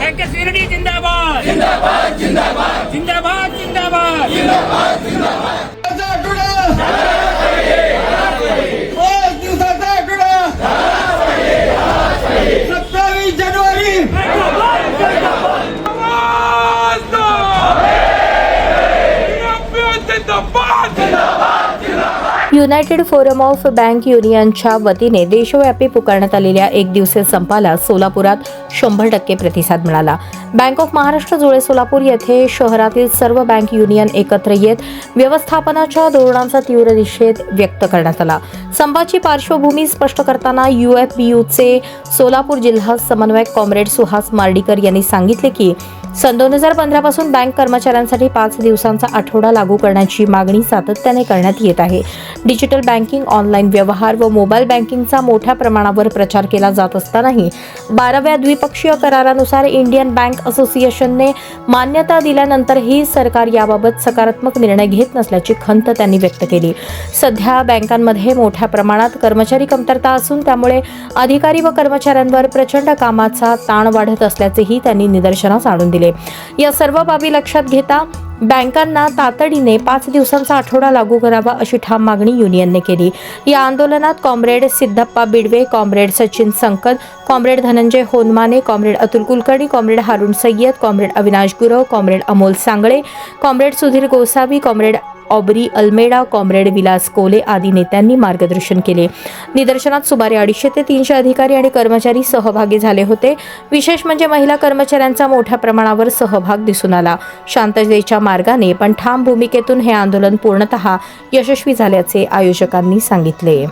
बँकेस युनिटी जिंदाबाद जिंदाबाद जिंदाबाद जिंदाबाद जिंदाबाद दिवसाचा आठवडा पाच दिवसाचा आठवडा सत्तावीस जानेवारी United Forum of Bank युनियनच्या वतीने देशव्यापी पुकारण्यात आलेल्या एक दिवसीय संपाला सोलापुरात शंभर टक्के प्रतिसाद मिळाला. बँक ऑफ महाराष्ट्र जुळे सोलापूर येथे शहरातील सर्व बँक युनियन एकत्र येत व्यवस्थापनाच्या धोरणांचा तीव्र निषेध व्यक्त करण्यात आला. संपाची पार्श्वभूमी स्पष्ट करताना यूएफबीयूचे सोलापूर जिल्हा समन्वयक कॉम्रेड सुहास मार्डीकर यांनी सांगितले की सन दोन हजार पंधरापासून बँक कर्मचाऱ्यांसाठी पाच दिवसांचा आठवडा लागू करण्याची मागणी सातत्याने करण्यात येत आहे. डिजिटल बँकिंग ऑनलाईन व्यवहार व मोबाईल बँकिंगचा मोठ्या प्रमाणावर प्रचार केला जात असतानाही बाराव्या द्विपक्षीय करारानुसार इंडियन बँक असोसिएशनने मान्यता दिल्यानंतरही सरकार याबाबत सकारात्मक निर्णय घेत नसल्याची खंत त्यांनी व्यक्त केली. सध्या बँकांमध्ये मोठ्या प्रमाणात कर्मचारी कमतरता असून त्यामुळे अधिकारी व कर्मचाऱ्यांवर प्रचंड कामाचा ताण वाढत असल्याचेही त्यांनी निदर्शनास आणून दिले. या सर्व बाबी लक्षात घेता बँकांना तातडीने पाच दिवसांचा आठवडा लागू करावा अशी ठाम मागणी युनियनने केली. या आंदोलनात comrade Siddhappa Bidwe comrade Sachin Sankal comrade Dhananjay Honmane comrade Atul Kulkarni comrade Harun Sayyad comrade Avinash Gurav comrade Amol Sangle comrade Sudhir Gosavi comrade Aubrey Almeida comrade Vilas Kole आदी नेत्यांनी मार्गदर्शन केले. निदर्शनात सुमारे अडीचशे ते तीनशे अधिकारी आणि कर्मचारी सहभागी झाले होते. विशेष म्हणजे महिला कर्मचाऱ्यांचा मोठ्या प्रमाणावर सहभाग दिसून आला. शांततेच्या मार्गाने पण ठाम भूमिकेतून हे आंदोलन पूर्णतः यशस्वी झाल्याचे आयोजकांनी सांगितले.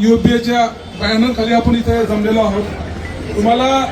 युपीएच्या बॅनरखाली आपण इथे जमलेलो आहोत. तुम्हाला